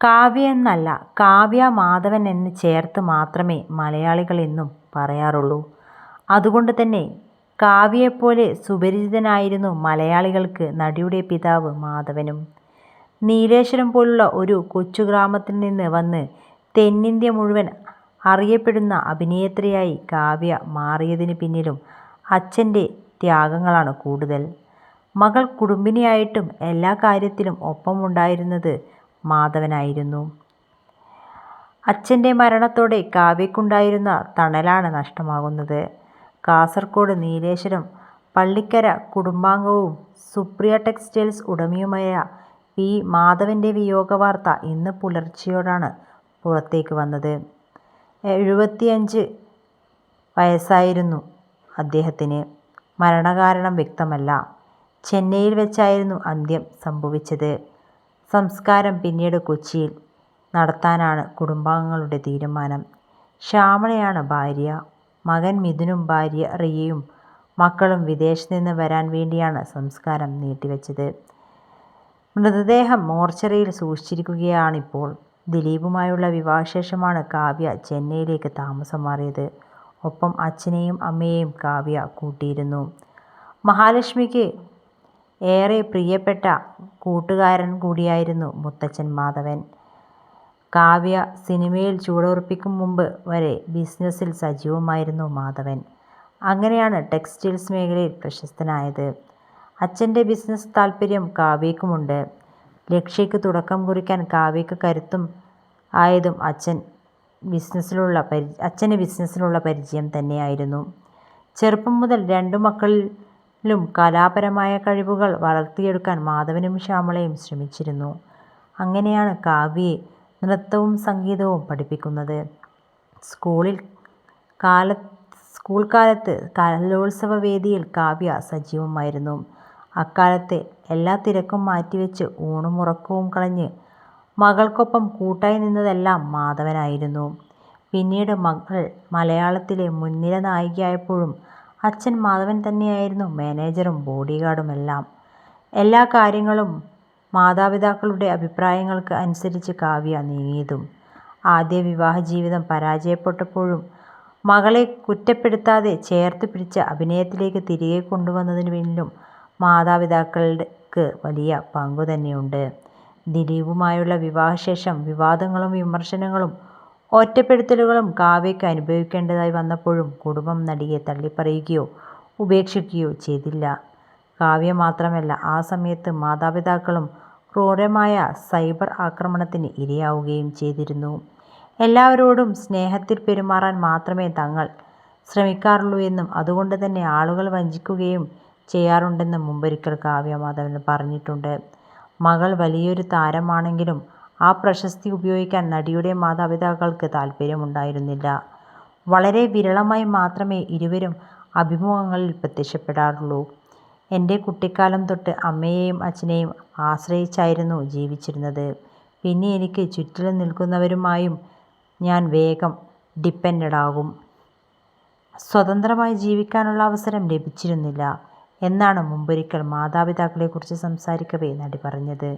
കാവ്യ എന്നല്ല കാവ്യ മാധവൻ എന്ന് ചേർത്ത് മാത്രമേ മലയാളികൾ എന്നും പറയാറുള്ളൂ. അതുകൊണ്ട് തന്നെ കാവ്യയെപ്പോലെ സുപരിചിതനായിരുന്നു മലയാളികൾക്ക് നടിയുടെ പിതാവ് മാധവനും. നീലേശ്വരം പോലുള്ള ഒരു കൊച്ചു ഗ്രാമത്തിൽ നിന്ന് വന്ന് തെന്നിന്ത്യ മുഴുവൻ അറിയപ്പെടുന്ന അഭിനേത്രിയായി കാവ്യ മാറിയതിന് പിന്നിലും അച്ഛന്റെ ത്യാഗങ്ങളാണ് കൂടുതൽ. മകൾ കുടുംബിനിയായിട്ടും എല്ലാ കാര്യത്തിലും ഒപ്പമുണ്ടായിരുന്നത് മാധവനായിരുന്നു. അച്ഛന്റെ മരണത്തോടെ കാവ്യക്കുണ്ടായിരുന്ന തണലാണ് നഷ്ടമാകുന്നത്. കാസർഗോഡ് നീലേശ്വരം പള്ളിക്കര കുടുംബാംഗവും സുപ്രിയ ടെക്സ്റ്റൈൽസ് ഉടമയുമായ പി. മാധവന്റെ വിയോഗ വാർത്ത ഇന്ന് പുലർച്ചെയോടാണ് പുറത്തേക്ക് വന്നത്. എഴുപത്തിയഞ്ച് വയസ്സായിരുന്നു അദ്ദേഹത്തിന്. മരണകാരണം വ്യക്തമല്ല. ചെന്നൈയിൽ വെച്ചായിരുന്നു അന്ത്യം സംഭവിച്ചത്. സംസ്കാരം പിന്നീട് കൊച്ചിയിൽ നടത്താനാണ് കുടുംബാംഗങ്ങളുടെ തീരുമാനം. ശ്യാമളയാണ് ഭാര്യ. മകൻ മിഥുനും ഭാര്യ റിയയും മക്കളും വിദേശത്ത് നിന്ന് വരാൻ വേണ്ടിയാണ് സംസ്കാരം നീട്ടിവെച്ചത്. മൃതദേഹം മോർച്ചറിയിൽ സൂക്ഷിച്ചിരിക്കുകയാണിപ്പോൾ. ദിലീപുമായുള്ള വിവാഹശേഷമാണ് കാവ്യ ചെന്നൈയിലേക്ക് താമസം മാറിയത്. ഒപ്പം അച്ഛനെയും അമ്മയെയും കാവ്യ കൂട്ടിയിരുന്നു. മഹാലക്ഷ്മിക്ക് ഏറെ പ്രിയപ്പെട്ട കൂട്ടുകാരൻ കൂടിയായിരുന്നു മുത്തച്ഛൻ മാധവൻ. കാവ്യ സിനിമയിൽ ചുവടുറപ്പിക്കും മുമ്പ് വരെ ബിസിനസ്സിൽ സജീവമായിരുന്നു മാധവൻ. അങ്ങനെയാണ് ടെക്സ്റ്റൈൽസ് മേഖലയിൽ പ്രശസ്തനായത്. അച്ഛന്റെ ബിസിനസ് താൽപര്യം കാവ്യയ്ക്കുമുണ്ട്. ലക്ഷ്യയ്ക്ക് തുടക്കം കുറിക്കാൻ കാവ്യക്ക് കരുത്തും ആയതും അച്ഛൻ ബിസിനസ്സിലുള്ള പരിചയം തന്നെയായിരുന്നു. ചെറുപ്പം മുതൽ രണ്ടു മക്കളിലും കലാപരമായ കഴിവുകൾ വളർത്തിയെടുക്കാൻ മാധവനും ശ്യാമളയും ശ്രമിച്ചിരുന്നു. അങ്ങനെയാണ് കാവ്യയെ നൃത്തവും സംഗീതവും പഠിപ്പിക്കുന്നത്. സ്കൂളിൽ കാല സ്കൂൾ കാലത്ത് കലോത്സവ വേദിയിൽ കാവ്യ സജീവമായിരുന്നു. അക്കാലത്തെ എല്ലാ തിരക്കും മാറ്റിവെച്ച് ഊണും ഉറക്കവും കളഞ്ഞ് മകൾക്കൊപ്പം കൂട്ടായി നിന്നതെല്ലാം മാധവനായിരുന്നു. പിന്നീട് മകൾ മലയാളത്തിലെ മുൻനിര നായികയായപ്പോഴും അച്ഛൻ മാധവൻ തന്നെയായിരുന്നു മാനേജറും ബോഡിഗാർഡുമെല്ലാം. എല്ലാ കാര്യങ്ങളും മാതാപിതാക്കളുടെ അഭിപ്രായങ്ങൾക്ക് അനുസരിച്ച് കാവ്യ നീങ്ങിയതും. ആദ്യ വിവാഹജീവിതം പരാജയപ്പെട്ടപ്പോഴും മകളെ കുറ്റപ്പെടുത്താതെ ചേർത്തുപിടിച്ച് അഭിനയത്തിലേക്ക് തിരികെ കൊണ്ടുവന്നതിനു പിന്നിലും മാതാപിതാക്കൾക്ക് വലിയ പങ്കുതന്നെയുണ്ട്. ദിലീപുമായുള്ള വിവാഹശേഷം വിവാദങ്ങളും വിമർശനങ്ങളും ഒറ്റപ്പെടുത്തലുകളും കാവ്യയ്ക്ക് അനുഭവിക്കേണ്ടതായി വന്നപ്പോഴും കുടുംബം നടിയെ തള്ളിപ്പറയുകയോ ഉപേക്ഷിക്കുകയോ ചെയ്തില്ല. കാവ്യ മാത്രമല്ല ആ സമയത്ത് മാതാപിതാക്കളും ക്രൂരമായ സൈബർ ആക്രമണത്തിന് ഇരയാവുകയും ചെയ്തിരുന്നു. എല്ലാവരോടും സ്നേഹത്തിൽ പെരുമാറാൻ മാത്രമേ തങ്ങൾ ശ്രമിക്കാറുള്ളൂ എന്നും അതുകൊണ്ട് തന്നെ ആളുകൾ വഞ്ചിക്കുകയും ചെയ്യാറുണ്ടെന്നും മുമ്പൊരിക്കൽ കാവ്യ മാധവൻ പറഞ്ഞിട്ടുണ്ട്. മകൾ വലിയൊരു താരമാണെങ്കിലും ആ പ്രശസ്തി ഉപയോഗിക്കാൻ നടിയുടെ മാതാപിതാക്കൾക്ക് താൽപര്യമുണ്ടായിരുന്നില്ല. വളരെ വിരളമായി മാത്രമേ ഇരുവരും അഭിമുഖങ്ങളിൽ പ്രത്യക്ഷപ്പെടാറുള്ളൂ. എന്റെ കുട്ടിക്കാലം തൊട്ട് അമ്മയെയും അച്ഛനെയും ആശ്രയിച്ചായിരുന്നു ജീവിച്ചിരുന്നത്. പിന്നെ എനിക്ക് ചുറ്റിലും നിൽക്കുന്നവരുമായും ഞാൻ വേഗം ഡിപ്പെൻഡഡാകും. സ്വതന്ത്രമായി ജീവിക്കാനുള്ള അവസരം ലഭിച്ചിരുന്നില്ല എന്നാണ് മുമ്പൊരിക്കൽ മാതാപിതാക്കളെക്കുറിച്ച് സംസാരിക്കവേ നടി പറഞ്ഞത്.